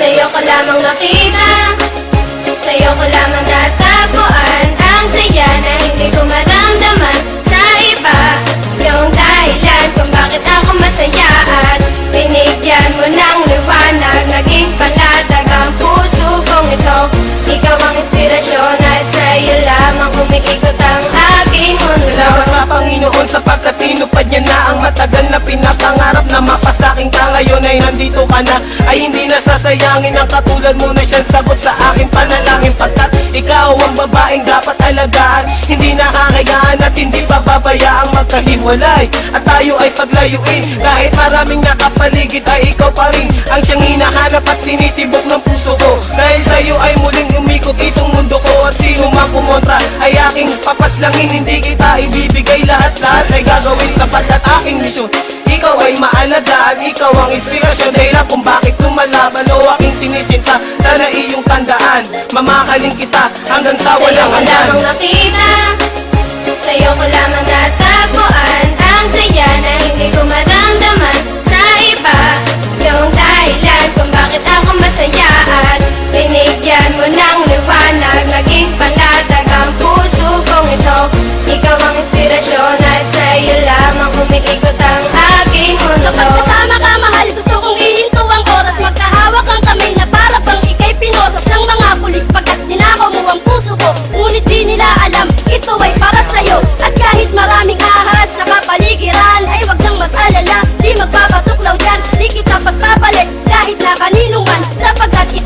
Sa'yo ko lamang nakita ka ngayon ay nandito ka na. Ay hindi nasasayangin ang katulad mo na siyang sagot sa aking panalangin. Pagkat ikaw ang babaeng dapat alagaan. Hindi nakakayaan at hindi pababayaang magkahiwalay. At tayo ay paglayuin. Kahit maraming nakapaligid ay ikaw pa rin ang siyang hinahanap at tinitibok ng puso ko. Dahil sa'yo ay muling umikot itong mundo ko at sino man kumontra ay aking papaslangin. Hindi kita ibibigay. Lahat-lahat ay gagawin sapagkat aking misyon ay maalagaan, ikaw ang inspirasyon. Dahilan kung bakit lumalaban o aking sinisinta Sana iyong tandaan, mamahalin kita hanggang sa Sa'yo walang ko hanggan. lamang nakita. Sa'yo ko lamang natagpuan. Ang saya na hindi ko maramdaman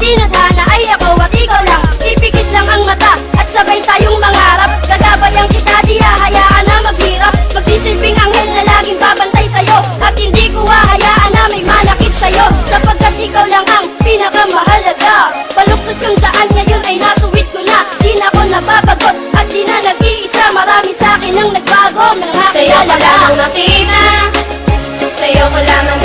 Sapagkat itinadhana ay ako at ikaw lang. Ipikit lang ang mata at sabay tayong mangarap. Gagabayan kita, di hahayaan na maghirap. Magsisilbing anghel na laging babantay sa'yo. At hindi ko hahayaan na may manakit sa'yo. Sapagkat ikaw lang ang pinakamahalaga. Baluktot yung daan ngayon ay natuwid ko na. Di na ako nababagot at di na nag-iisa. Marami sa'kin ang nagbago Mga Sa'yo ko lamang nakita. Sa'yo ko lamang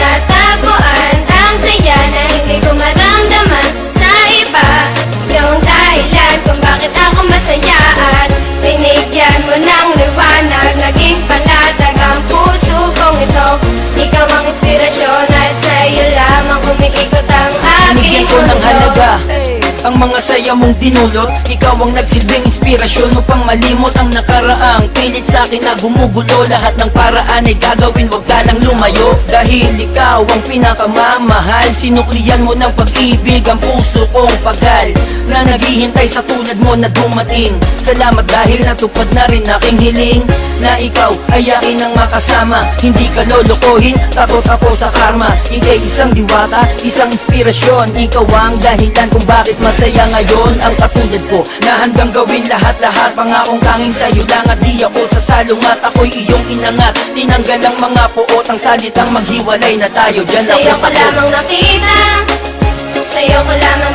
mga saya mong dinulot. Ikaw ang nagsilbing inspirasyon upang malimot ang nakaraang. Pilit sa akin na gumugulo Lahat ng paraan ay gagawin. Huwag ka lang lumayo Dahil ikaw ang pinakamamahal. Sinuklian mo ng pag-ibig Ang puso kong pagal Na naghihintay sa tulad mo na dumating. Salamat dahil natupad na rin aking hiling Na ikaw ay akin ang makasama. Hindi ka lolokohin Takot ako sa karma. Ika'y isang diwata Isang inspirasyon. Ikaw ang dahilan kung bakit masaya ngayon Ang katulad ko Na hanggang gawin lahat-lahat Pangakong tanging sa'yo lang At di ako sasalungat Ako'y iyong inangat. Tinanggal ang mga puot Ang salitang maghiwalay na tayo. Diyan Sa'yo ako ko lamang nakita. Sa'yo ko lamang